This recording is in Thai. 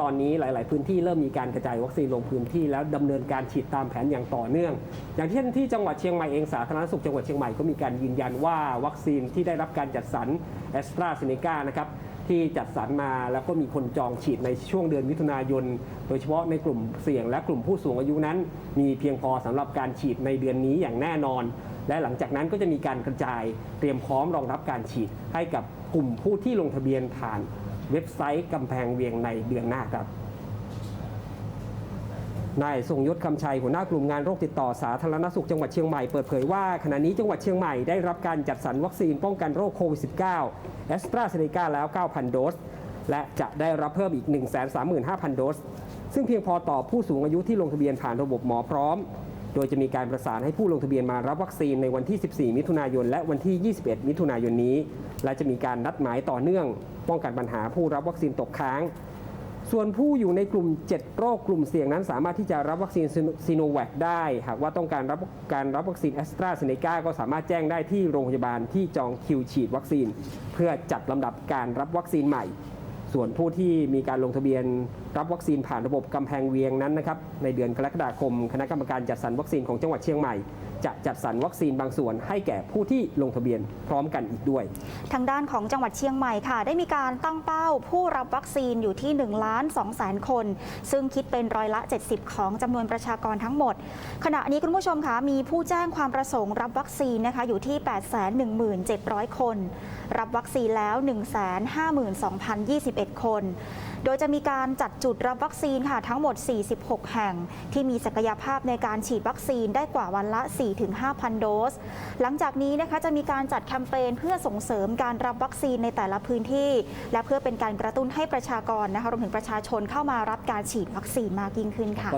ตอนนี้หลาย ๆ พื้นที่เริ่มมีการกระจายวัคซีนลงพื้นที่แล้วดำเนินการฉีดตามแผนอย่างต่อเนื่อง อย่างเช่นที่จังหวัดเชียงใหม่เองสาธารณสุขจังหวัดเชียงใหม่ก็มีการยืนยันว่าวัคซีนที่ได้รับการจัดสรรแอสตราเซเนกานะครับที่จัดสรรมาแล้วก็มีคนจองฉีดในช่วงเดือนมิถุนายน โดยเฉพาะในกลุ่มเสี่ยงและกลุ่มผู้สูงอายุนั้น มีเพียงพอสำหรับการฉีดในเดือนนี้อย่างแน่นอน และหลังจากนั้นก็จะมีการกระจายเตรียมพร้อมรองรับการฉีดให้กับกลุ่มผู้ที่ลงทะเบียนผ่าน เว็บไซต์กำแพงเวียงในเดือนหน้าครับนายทรงยศคำชัยหัวหน้ากลุ่มงานโรคติดต่อสาธารณสุขจังหวัดเชียงใหม่เปิดเผยว่าขณะนี้จังหวัดเชียงใหม่ได้รับการจัดสรรวัคซีนป้องกันโรคโควิด -19 แอสตราเซเนกาแล้ว 9,000 โดส และจะได้รับเพิ่มอีก 135,000 โดส ซึ่งเพียงพอต่อผู้สูงอายุที่ลงทะเบียนผ่านระบบหมอพร้อม โดยจะมีการประสานให้ผู้ลงทะเบียนมารับวัคซีนในวันที่ 14 มิถุนายน และวันที่ 21 มิถุนายนนี้ และจะมีการนัดหมายต่อเนื่อง ป้องกันปัญหาผู้รับวัคซีนตกค้าง ส่วนผู้อยู่ในกลุ่ม 7 โรคกลุ่มเสี่ยงนั้นสามารถที่จะรับวัคซีนซีโนแวคได้ หากว่าต้องการรับการรับวัคซีนแอสตราเซเนกาก็สามารถแจ้งได้ที่โรงพยาบาลที่จองคิวฉีดวัคซีน เพื่อจัดลำดับการรับวัคซีนใหม่ ส่วนผู้ที่มีการลงทะเบียนรับวัคซีนผ่านระบบกำแพงเวียงนั้นนะครับในเดือนกรกฎาคม คณะกรรมการจัดสรรวัคซีนของจังหวัดเชียงใหม่ จะจัดสรรวัคซีนบางส่วนให้แก่ผู้ที่ลงทะเบียนพร้อมกันอีกด้วย ทางด้านของจังหวัดเชียงใหม่ค่ะ ได้มีการตั้งเป้าผู้รับวัคซีนอยู่ที่1ล้าน2แสนคน ซึ่งคิดเป็นร้อยละ 70 ของจำนวนประชากรทั้งหมด ขณะนี้คุณผู้ชมคะมีผู้แจ้งความประสงค์รับวัคซีนนะคะอยู่ที่ 817,000 คน รับวัคซีนแล้ว 152,021 คน โดยจะมีการจัดจุดรับวัคซีนค่ะทั้งหมด 46 แห่ง ที่มีศักยภาพในการฉีดวัคซีนได้กว่าวันละ4-5,000 โดส หลังจากนี้นะคะจะมีการจัดแคมเปญเพื่อส่งเสริมการรับวัคซีนในแต่ละพื้นที่ และเพื่อเป็นการกระตุ้นให้ประชากรนะคะรวมถึงประชาชนเข้ามารับการฉีดวัคซีนมากยิ่งขึ้นค่ะ